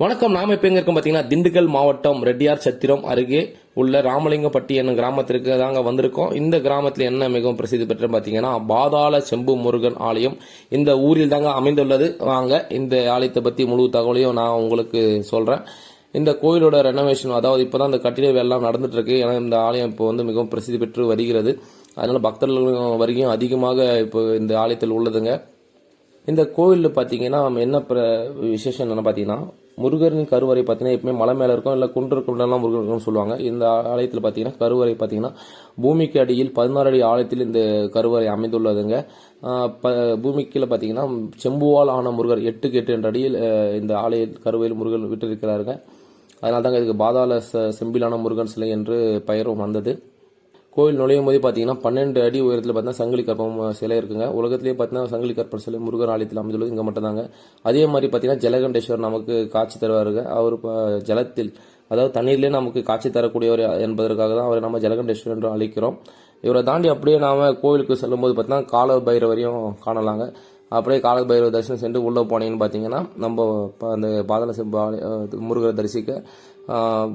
வணக்கம். நாம இப்ப எங்க இருக்கோம் பாத்தீங்கன்னா திண்டுக்கல் மாவட்டம் ரெட்டியார் சத்திரம் அருகே உள்ள ராமலிங்கப்பட்டி என்னும் கிராமத்திற்கு தாங்க வந்திருக்கோம். இந்த கிராமத்தில் என்ன மிகவும் பிரசித்தி பெற்று பார்த்தீங்கன்னா பாதாள செம்பு முருகன் ஆலயம் இந்த ஊரில் தாங்க அமைந்துள்ளது. வாங்க இந்த ஆலயத்தை பத்தி முழு தகவலையும் நான் உங்களுக்கு சொல்றேன். இந்த கோயிலோட ரெனோவேஷன் அதாவது இப்பதான் இந்த கட்டிட வேலைலாம் நடந்துட்டு இருக்கு ஏன்னா இந்த ஆலயம் இப்போ வந்து மிகவும் பிரசித்தி பெற்று வருகிறது. அதனால பக்தர்களும் வருகையும் அதிகமாக இப்போ இந்த ஆலயத்தில் உள்ளதுங்க. இந்த கோவிலில் பார்த்தீங்கன்னா என்ன பிர விசேஷம் என்னென்னு பார்த்தீங்கன்னா முருகரின் கருவறை பார்த்தீங்கன்னா எப்பவுமே மலை மேலே இருக்கும் இல்லை குன்றுக்குள்ளெல்லாம் முருகன் இருக்கும்னு சொல்லுவாங்க. இந்த ஆலயத்தில் பார்த்தீங்கன்னா கருவறை பார்த்தீங்கன்னா பூமிக்கு அடியில் பதினாறு அடி ஆலயத்தில் இந்த கருவறை அமைந்துள்ளதுங்க. ப பூமிக்கில் பார்த்தீங்கன்னா செம்புவால் ஆன முருகர் எட்டுக்கு எட்டு என்ற அடியில் இந்த ஆலய கருவையில் முருகன் விட்டிருக்கிறாருங்க. அதனால தாங்க இதுக்கு பாதாள ச- செம்பிலான முருகன் சிலை என்று பெயரும் வந்தது. கோவில் நுழையும் போது பார்த்தீங்கன்னா பன்னெண்டு அடி உயரத்தில் பார்த்தீங்கன்னா சங்கிலி கற்பம் சிலை இருக்குங்க. உலகத்திலேயே பார்த்தீங்கன்னா சங்கிலி கற்பம் சிலை முருகர் ஆலயத்தில் அமைந்துள்ளது. இங்கே மட்டும்தாங்க. அதே மாதிரி பார்த்தீங்கன்னா ஜலகண்டேஸ்வர் நமக்கு காட்சி தருவாருங்க. அவர் இப்போ ஜலத்தில் அதாவது தண்ணீர்லேயே நமக்கு காட்சி தரக்கூடியவர் என்பதற்காக தான் அவரை நம்ம ஜலகண்டேஸ்வர் என்று அழைக்கிறோம். இவரை தாண்டி அப்படியே நாம் கோவிலுக்கு செல்லும்போது பார்த்தீங்கன்னா கால பைரவரையும் காணலாங்க. அப்படியே கால பைரவர் தரிசனம் சென்று உள்ளே போனீங்கன்னு பார்த்தீங்கன்னா நம்ம இப்போ அந்த பாதாள செம்பு முருகரை தரிசிக்க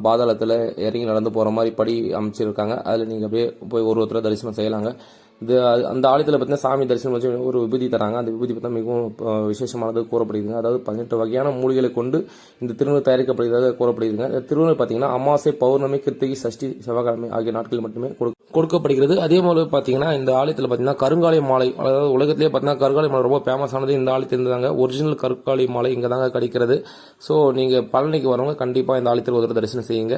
பாதாளத்தில் இறங்கி நடந்து போகிற மாதிரி படி அமைச்சிருக்காங்க. அதில் நீங்கள் அப்படியே போய் ஒரு ஒருத்தர தரிசனம் செய்யலாங்க. இது அது- அந்த ஆலயத்தில் பார்த்தீங்கன்னா சாமி தரிசனம் வச்சு ஒரு விபூதி தராங்க. அந்த விபூதி பார்த்தா மிகவும் விசேஷமானது கூறப்படுதுங்க. அதாவது பதினெட்டு வகையான மூலிகளை கொண்டு இந்த திருநூல் தயாரிக்கப்படுகிறதாக கூறப்படுதுங்க. இந்த திருநூல் பார்த்தீங்கன்னா அமாவாசை பௌர்ணமி கிருத்திகை சஷ்டி செவ்வாய்க்கிழமை ஆகிய நாட்களில் மட்டுமே கொடு- கொடுக்கப்படுகிறது. அதே போல பார்த்தீங்கன்னா இந்த ஆலயத்தில் பார்த்தீங்கன்னா கருங்காலி மாலை அதாவது உலகத்திலே பார்த்தீங்கன்னா கருங்காலி மாலை ரொம்ப ஃபேமஸானது இந்த ஆலயத்தில் தாங்க ஒரிஜினல் கருங்காலி மாலை இங்கே தாங்க கிடைக்கிறது. ஸோ நீங்கள் பழனிக்கு வரவங்க கண்டிப்பாக இந்த ஆலயத்தில் ஒரு தரிசனம் செய்யுங்க.